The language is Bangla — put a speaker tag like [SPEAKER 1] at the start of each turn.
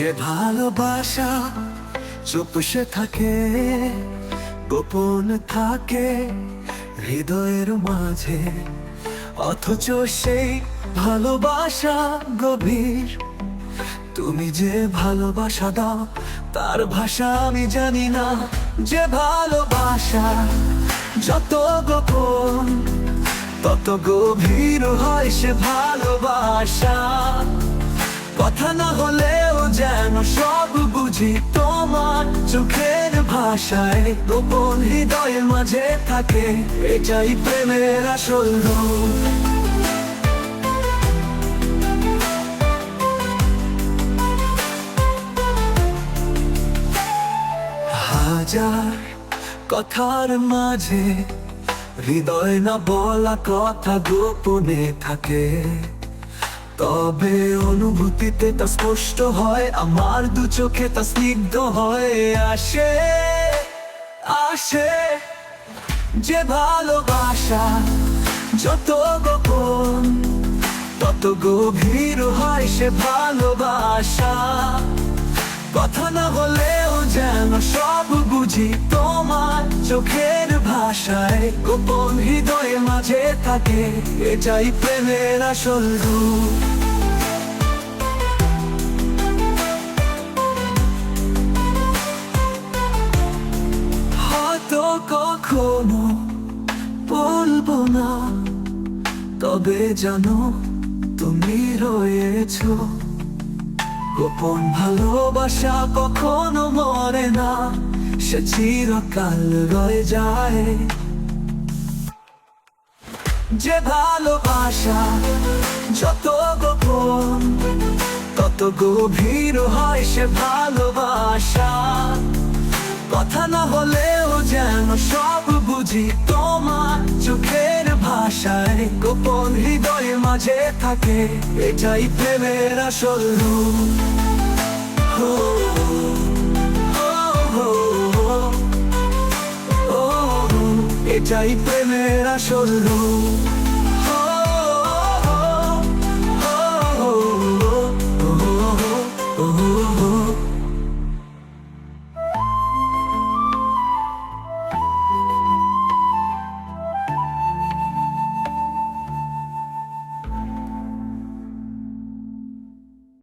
[SPEAKER 1] যে ভালোবাসা চুপসে থাকে, গোপন থাকে হৃদয়ের মাঝে, অথচ সেই ভালোবাসা গভীর। তুমি যে ভালোবাসা দাও, তার ভাষা আমি জানি না। যে ভালোবাসা যত গোপন, তত গভীর হয় সে ভালোবাসা। কথা না হলেও সব বুঝি তোমার চোখের ভাষায়। গোপন হৃদয়ের মাঝে থাকে, এটাই প্রেমের আসল হাজার কথার মাঝে হৃদয় না বলা কথা গোপনে থাকে। তবে অনুভূতিতে তা স্পষ্ট হয়, আমার দু চোখে তা স্নিগ্ধ হয়ে। আসে আসে যে ভালোবাসা, যত গোপন, তত গভীর হয় সে ভালোবাসা। কথা না হলেও যেন সব বুঝি। চোখের ভাষায় গোপন হৃদয়ের মাঝে থাকে, এটাই প্রেমের আসল রূপ। কখনো বলব না, তবে জানো তুমি রয়েছ। গোপন ভালোবাসা কখনো মরে না সে চিরকাল রয়ে যায়। যে ভালোবাসা যত গোপন, তত গভীর হয় সে ভালোবাসা। কথা না হলেও যেন সব বুঝি তোমার চোখের ভাষায়, গোপন হৃদয়ের মাঝে থাকে এটাই প্রেমের আসল রূপ। এটাই প্রেমের আসল রূপ।